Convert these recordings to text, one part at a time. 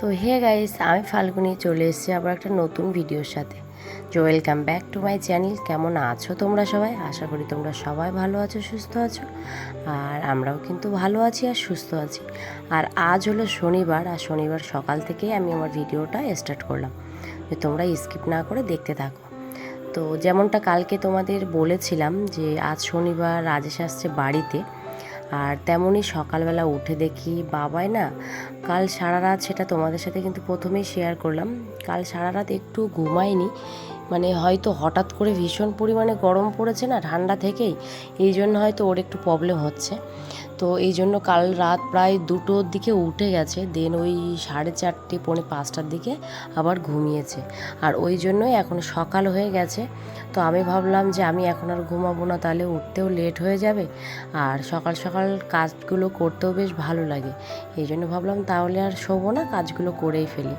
তো hey guys, আমি ফাল্গুনি চলে এসেছি আবার একটা নতুন ভিডিওর সাথে। জো welcome back to my channel কেমন আছো তোমরা সবাই? আশা করি তোমরা সবাই ভালো আছো, সুস্থ আছো। আর আমরাও কিন্তু ভালো আছি আর সুস্থ আছি। আর আজ হলো শনিবার, আর শনিবার সকাল থেকেই আমি আমার ভিডিওটা স্টার্ট করলাম। যে তোমরা স্কিপ না করে দেখতে থাকো। তো যেমনটা কালকে তোমাদের বলেছিলাম যে আজ শনিবার, রাজেশ আসছে বাড়িতে। আর তেমনই সকালবেলা উঠে দেখি বাবাই না, কাল সারা রাত সেটা তোমাদের সাথে কিন্তু প্রথমেই শেয়ার করলাম। কাল সারা রাত একটু ঘুমাইনি মানে হয়তো হঠাৎ করে ভীষণ পরিমাণে গরম পড়েছে না ঠান্ডা থেকেই, এই জন্য হয়তো ওর একটু প্রবলেম হচ্ছে। তো এই জন্য কাল রাত প্রায় দুটোর দিকে উঠে গেছে দেন ওই সাড়ে চারটে, পৌনে পাঁচটার দিকে আবার ঘুমিয়েছে। আর ওই জন্যই এখন সকাল হয়ে গেছে, তো আমি ভাবলাম যে আমি এখন আর ঘুমাবো না, তাহলে উঠতেও লেট হয়ে যাবে। আর সকাল সকাল কাজগুলো করতেও বেশ ভালো লাগে, এই জন্য ভাবলাম তাহলে আর শোবো না, কাজগুলো করেই ফেলি।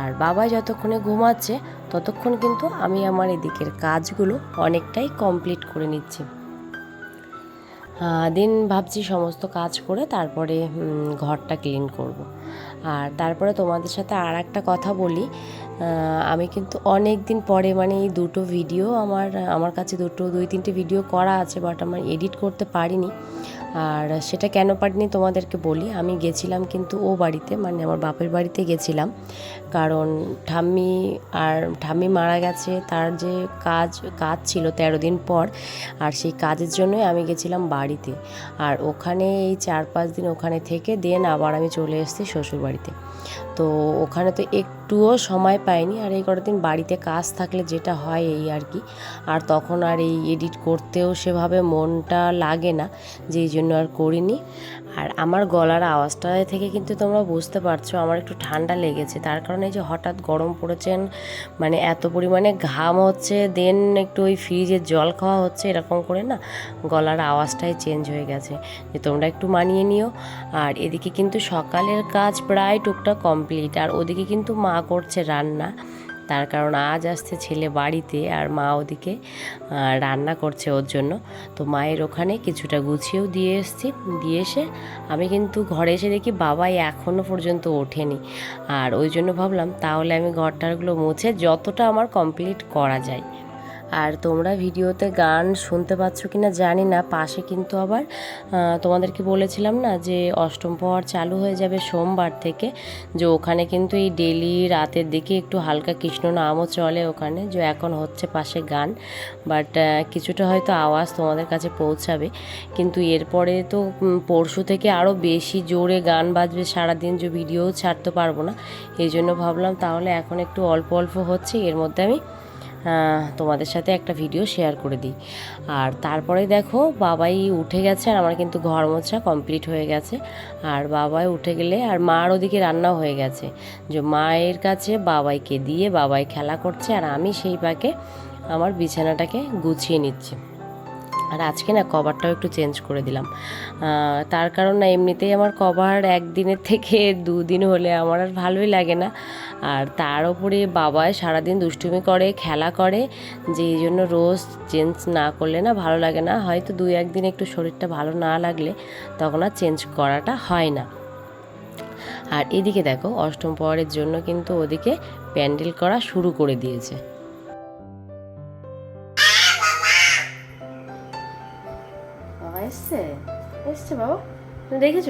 আর বাবা যতক্ষণে ঘুমাচ্ছে, ততক্ষণ কিন্তু আমি আমার এদিকের কাজগুলো অনেকটাই কমপ্লিট করে নিচ্ছি। দিন ভাবছি সমস্ত কাজ করে তারপরে ঘরটা ক্লিন করব। আর তারপরে তোমাদের সাথে আর একটা কথা বলি আমি কিন্তু অনেক দিন পরে মানে এই দুটো ভিডিও আমার আমার কাছে দুটো, দুই, তিনটে ভিডিও করা আছে বাট আমার এডিট করতে পারিনি আর সেটা কেন পারিনি তোমাদেরকে বলি। আমি গেছিলাম কিন্তু ও বাড়িতে মানে আমার বাপের বাড়িতে গেছিলাম। কারণ ঠাম্মি আর ঠাম্মি মারা গেছে, তার যে কাজ কাজ ছিল তেরো দিন পর, আর সেই কাজের জন্যই আমি গেছিলাম বাড়িতে। আর ওখানে এই চার পাঁচ দিন ওখানে থেকে দেন আবার আমি চলে এসেছি শ্বশুর বাড়িতে তো ওখানে তো একটুও সময় পাইনি আর এই কটা দিন বাড়িতে কাজ থাকলে যেটা হয় এই আর কি। আর তখন আর এই এডিট করতেও সেভাবে মনটা লাগে না যে এই জন্য আর করিনি। আর আমার গলার আওয়াজটা থেকে কিন্তু তোমরা বুঝতে পারছ, আমার একটু ঠান্ডা লেগেছে। তার কারণে যে হঠাৎ গরম পড়েছেন মানে এত পরিমাণে ঘাম হচ্ছে, দেন একটু ওই ফ্রিজের জল খাওয়া হচ্ছে, এরকম করে না গলার আওয়াজটাই চেঞ্জ হয়ে গেছে। যে তোমরা একটু মানিয়ে নিও। আর এদিকে কিন্তু সকালের কাজ প্রায় টুকটাক কমপ্লিট আর ওদিকে কিন্তু মা করছে রান্না। তার কারণ আজ আসছে ছেলে বাড়িতে আর মা ওদিকে রান্না করছে ওর জন্য। তো মায়ের ওখানে কিছুটা গুছিয়েও দিয়ে এসছি। দিয়ে এসে আমি কিন্তু ঘরে এসে দেখি বাবাই এখনও পর্যন্ত ওঠেনি। আর ওই জন্য ভাবলাম তাহলে আমি ঘরটারগুলো মুছে যতটা আমার কমপ্লিট করা যায়। আর তোমরা ভিডিওতে গান শুনতে পাচ্ছ কি না জানি না, পাশে কিন্তু আবার তোমাদেরকে বলেছিলাম না যে অষ্টম প্রহর চালু হয়ে যাবে সোমবার থেকে, যে ওখানে কিন্তু এই ডেলি রাতের দিকে একটু হালকা কৃষ্ণ নামও চলে ওখানে, যে এখন হচ্ছে পাশে গান বাট কিছুটা হয়তো আওয়াজ তোমাদের কাছে পৌঁছাবে, কিন্তু এরপরে তো পরশু থেকে আরও বেশি জোরে গান বাজবে সারাদিন, যে ভিডিও ছাড়তে পারব না, এই জন্য ভাবলাম তাহলে এখন একটু অল্প অল্প হচ্ছে, এর মধ্যে আমি তোমাদের সাথে একটা ভিডিও শেয়ার করে দিই। আর তারপরে দেখো, বাবাই উঠে গেছে আর আমার কিন্তু ঘর মোছা কমপ্লিট হয়ে গেছে। আর বাবাই উঠে গেলে আর মার ওদিকে রান্নাও হয়ে গেছে। যে মায়ের কাছে বাবাইকে দিয়ে বাবাই খেলা করছে আর আমি সেই পাকে আমার বিছানাটাকে গুছিয়ে নিচ্ছি। আর আজকে না কভারটাও একটু চেঞ্জ করে দিলাম। তার কারণ না এমনিতেই আমার কভার একদিনের থেকে দুদিন হলে আমার আর ভালোই লাগে না। আর তার ওপরে বাবা সারাদিন দুষ্টুমি করে, খেলা করে, যে এই জন্য রোজ চেঞ্জ না করলে না ভালো লাগে না। হয়তো দুই একদিন একটু শরীরটা ভালো না লাগলে তখন আর চেঞ্জ করাটা হয় না। আর এদিকে দেখো, অষ্টম পরের জন্য কিন্তু ওদিকে প্যান্ডেল করা শুরু করে দিয়েছে। এসছে? বাবা। তুমি দেখেছ?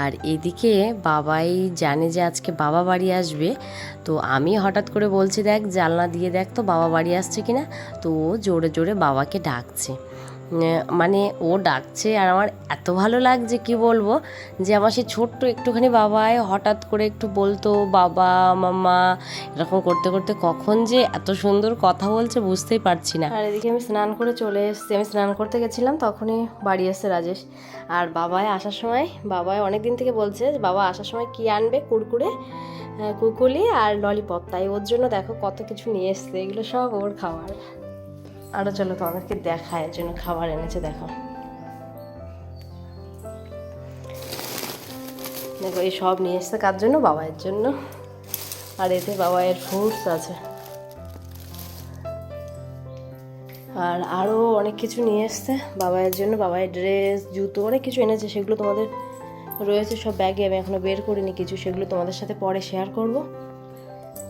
আর এদিকে বাবাই জানে যে আজকে বাবা বাড়ি আসবে, তো আমি হঠাৎ করে বলছি, দেখ, জানলা দিয়ে দেখ তো বাবা বাড়ি আসছে কিনা? তো ও জোরে জোরে বাবাকে ডাকছে। মানে ও ডাকছে আর আমার এত ভালো লাগছে, কি বলব? যে আমার সেই ছোট্ট একটুখানি বাবায় হঠাৎ করে একটু বলতো, বাবা মামা এরকম করতে করতে কখন যে এত সুন্দর কথা বলছে বুঝতেই পারছি না। আর এদিকে আমি স্নান করে চলে এসেছি। আমি স্নান করতে গেছিলাম, তখনই বাড়ি এসছে রাজেশ। আর বাবায় আসার সময়, বাবায় অনেক দিন থেকে বলছে বাবা, আসার সময় কি আনবে? কুরকুরে কুকুলি আর ললিপপ। তাই ওর জন্য দেখো কত কিছু নিয়ে এসছে, এগুলো সব ওর খাবার আরও চলো তোমাদেরকে দেখায় জন্য খাবার এনেছে, দেখো। দেখো, এই সব নিয়ে এসছে কার জন্য? বাবাইয়ের জন্য। আর এতে বাবাইয়ের ফ্রুটস আছে। আর আরও অনেক কিছু নিয়ে এসছে বাবাইয়ের জন্য। বাবাইয়ের ড্রেস জুতো, অনেক কিছু এনেছে, সেগুলো তোমাদের রয়েছে, সব ব্যাগে আমি এখনও বের করিনি কিছু, সেগুলো তোমাদের সাথে পরে শেয়ার করব।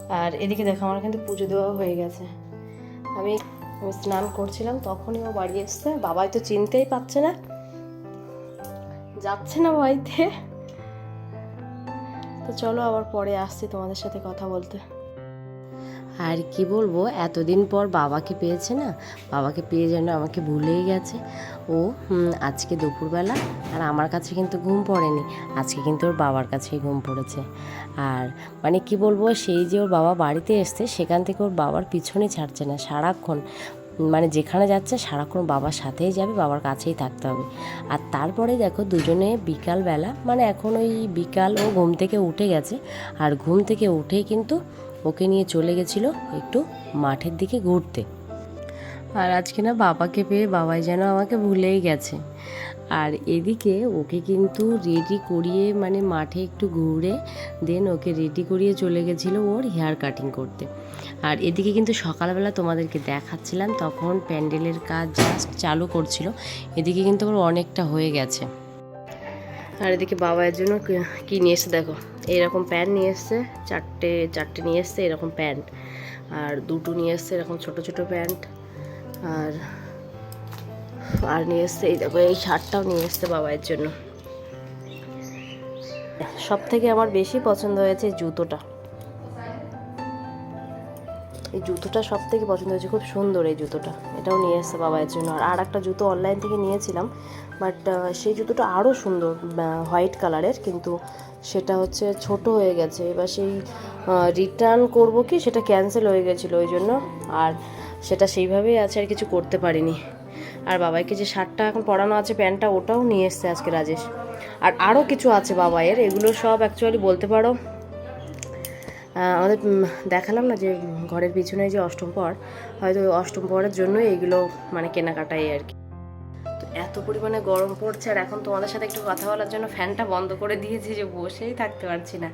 আর এদিকে দেখো, আমার কিন্তু পুজো দেওয়া হয়ে গেছে। আমি স্নান করছিলাম, তখনই ও বাড়ি এসছে। বাবাই তো চিনতেই পারছে না। যাচ্ছে না বাড়িতে তো চলো আবার পরে আসছি তোমাদের সাথে কথা বলতে। আর কি বলব, এতদিন পর বাবাকে পেয়েছে না, বাবাকে পেয়ে যেন আমাকে ভুলেই গেছে। ও আজকে দুপুরবেলা, আর আমার কাছে কিন্তু ঘুম পড়েনি, আজকে কিন্তু ওর বাবার কাছেই ঘুম পড়েছে। আর মানে কি বলব, সেই যে ওর বাবা বাড়িতে এসছে, সেখান থেকে ওর বাবার পিছনে ছাড়ছে না, সারাক্ষণ মানে যেখানে যাচ্ছে সারাক্ষণ বাবার সাথেই যাবে, বাবার কাছেই থাকতে হবে। আর তারপরে দেখো, দুজনে বিকালবেলা মানে এখন ওই বিকাল ও ঘুম থেকে উঠে গেছে, আর ঘুম থেকে উঠেই কিন্তু ওকে নিয়ে চলে গেছিল একটু মাঠের দিকে ঘুরতে। আর আজকে না বাবাকে পেয়ে বাবাই যেন আমাকে ভুলেই গেছে। আর এদিকে ওকে কিন্তু রেডি করিয়ে মানে মাঠে একটু ঘুরে দেন ওকে রেডি করিয়ে চলে গেছিল ওর হেয়ার কাটিং করতে। আর এদিকে কিন্তু সকালবেলা তোমাদেরকে দেখাচ্ছিলাম, তখন প্যান্ডেলের কাজ জাস্ট চালু করছিল, এদিকে কিন্তু ওর অনেকটা হয়ে গেছে। আর এদিকে বাবার জন্য কি- নিয়ে এসছে দেখো। এইরকম প্যান্ট নিয়ে এসছে, চারটে চারটে নিয়ে এসছে এরকম প্যান্ট। আর দুটো নিয়ে এসছে এরকম ছোট ছোট প্যান্ট। আর আর নিয়ে এসছে, এই দেখো, এই শার্টটাও নিয়ে এসছে বাবার জন্য। সব থেকে আমার বেশি পছন্দ হয়েছে জুতোটা। এই জুতোটা সব থেকে পছন্দ হয়েছে, খুব সুন্দর এই জুতোটা। এটাও নিয়ে এসছে বাবার জন্য। আর আর একটা জুতো অনলাইন থেকে নিয়েছিলাম বাট সেই জুতোটা আরও সুন্দর হোয়াইট কালারের কিন্তু সেটা হচ্ছে ছোট হয়ে গেছে। এবার সেই রিটার্ন করব কি, সেটা ক্যান্সেল হয়ে গেছিল ওই জন্য, আর সেটা সেইভাবেই আছে আর কিছু করতে পারিনি। আর বাবাইকে যে শার্টটা এখন পরানো আছে, প্যান্টটা, ওটাও নিয়ে এসছে আজকে রাজেশ। আর আরও কিছু আছে বাবাইয়ের, এগুলো সব অ্যাকচুয়ালি বলতে পারো আমাদের দেখালাম না যে ঘরের পিছনে যে অষ্টম পর, হয়তো অষ্টম পরের জন্যই এইগুলো মানে কেনাকাটাই আর কি। তো এত পরিমাণে গরম পড়ছে আর এখন তোমাদের সাথে একটু কথা বলার জন্য ফ্যানটা বন্ধ করে দিয়েছি যে বসেই থাকতে পারছি না।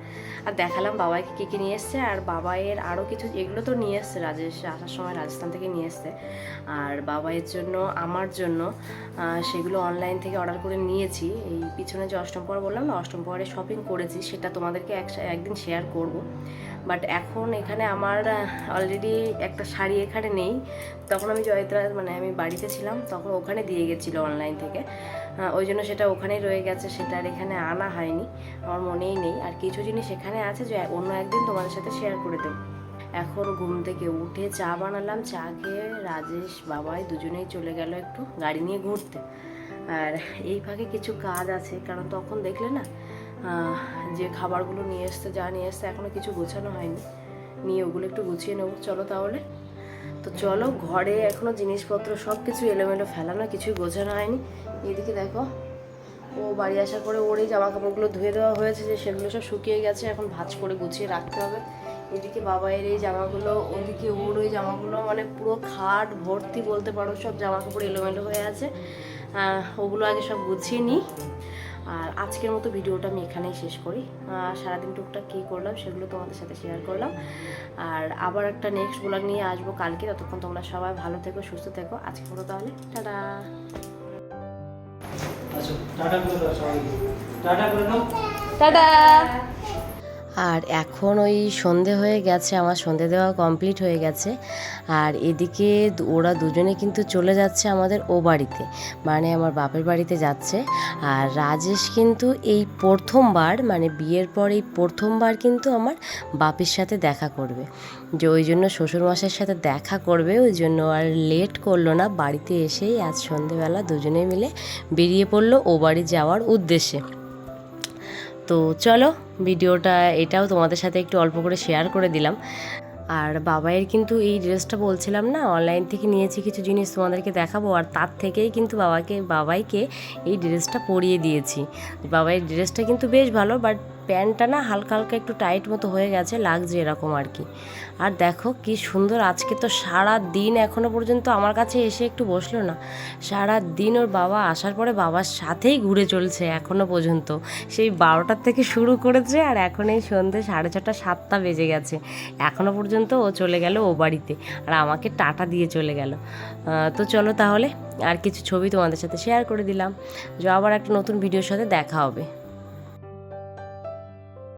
আর দেখালাম বাবাইকে কী কী নিয়ে এসছে আর বাবাইয়ের আরও কিছু, এগুলো তো নিয়ে এসছে রাজেশ, আসার সময় রাজস্থান থেকে নিয়ে এসছে। আর বাবাইয়ের জন্য, আমার জন্য সেগুলো অনলাইন থেকে অর্ডার করে নিয়েছি। এই পিছনে যে অষ্টম পর বললাম না, অষ্টম পরে শপিং করেছি, সেটা তোমাদেরকে এক, একদিন শেয়ার করব। বাট এখন এখানে আমার অলরেডি একটা শাড়ি এখানে নেই। তখন আমি জয়ত্রা মানে আমি বাড়িতে ছিলাম, তখন ওখানে দিয়ে গেছিল অনলাইন থেকে। ওই জন্য সেটা ওখানেই রয়ে গেছে, সেটা আর এখানে আনা হয়নি। আমার মনেই নেই। আর কিছু জিনিস এখানে আছে যে অন্য একদিন তোমাদের সাথে শেয়ার করে দেবো। এখন ঘুম থেকে উঠে চা বানালাম। চা খেয়ে রাজেশ, বাবাই দুজনেই চলে গেল একটু গাড়ি নিয়ে ঘুরতে। আর এই ফাঁকে কিছু কাজ আছে, কারণ তখন দেখলে না যে খাবারগুলো নিয়ে এসছে, যা নিয়ে এসছে এখনও কিছু গোছানো হয়নি। নিয়ে ওগুলো একটু গুছিয়ে নেব। চলো তাহলে। তো চলো ঘরে এখনও জিনিসপত্র সব কিছু এলোমেলো ফেলানো, কিছুই গোছানো হয়নি। এদিকে দেখো, ও বাড়ি আসার পরে ওর এই জামা কাপড়গুলো ধুয়ে দেওয়া হয়েছে, যে সেগুলো সব শুকিয়ে গেছে, এখন ভাঁজ করে গুছিয়ে রাখতে হবে। এদিকে বাবাইয়ের এই জামাগুলো, ওদিকে ওর ওই জামাগুলো মানে পুরো খাট ভর্তি বলতে পারো, সব জামা কাপড় এলোমেলো হয়ে আছে। ওগুলো আগে সব গুছিয়ে নিই। আর আজকের মতো ভিডিওটা আমি এখানেই শেষ করি। সারাদিন টুকটাক কী করলাম সেগুলো তোমাদের সাথে শেয়ার করলাম। আর আবার একটা নেক্সট ব্লগ নিয়ে আসব কালকে। ততক্ষণ তোমরা সবাই ভালো থেকো সুস্থ থেকো। আজকে মতো তাহলে টাটা। আচ্ছা টাটা। টাটা। আর এখন ওই সন্ধে হয়ে গেছে, আমার সন্ধে দেওয়া কমপ্লিট হয়ে গেছে। আর এদিকে ওরা দুজনে কিন্তু চলে যাচ্ছে আমাদের ও বাড়িতে মানে আমার বাপের বাড়িতে যাচ্ছে। আর রাজেশ কিন্তু এই প্রথমবার মানে বিয়ের পর এই প্রথমবার কিন্তু আমার বাপের সাথে দেখা করবে। যে ওই জন্য শ্বশুরমশাইয়ের সাথে দেখা করবে, ওই জন্য আর লেট করল না। বাড়িতে এসেই আজ সন্ধেবেলা দুজনে মিলে বেরিয়ে পড়ল ও বাড়ি যাওয়ার উদ্দেশ্যে। তো চলো, ভিডিওটা এটাও তোমাদের সাথে একটু অল্প করে শেয়ার করে দিলাম। আর বাবাইয়ের কিন্তু এই ড্রেসটা বলছিলাম না অনলাইন থেকে নিয়েছি কিছু জিনিস তোমাদেরকে দেখাবো, আর তার থেকেই কিন্তু বাবাকে, বাবাইকে এই ড্রেসটা পরিয়ে দিয়েছি। বাবাইয়ের ড্রেসটা কিন্তু বেশ ভালো বাট প্যান্টটা না হালকা হালকা একটু টাইট মতো হয়ে গেছে, লাগছে এরকম আর কি। আর দেখো কি সুন্দর, আজকে তো সারা দিন এখনও পর্যন্ত আমার কাছে এসে একটু বসল না। সারা দিন ওর বাবা আসার পরে বাবার সাথেই ঘুরে চলছে এখনও পর্যন্ত। সেই বারোটার থেকে শুরু করেছে আর এখন এই সন্ধ্যে সাড়ে ছটা, সাতটা বেজে গেছে। এখনও পর্যন্ত ও চলে গেল ও বাড়িতে আর আমাকে টাটা দিয়ে চলে গেল। তো চলো তাহলে, আর কিছু ছবি তোমাদের সাথে শেয়ার করে দিলাম। যে আবার একটা নতুন ভিডিওর সাথে দেখা হবে।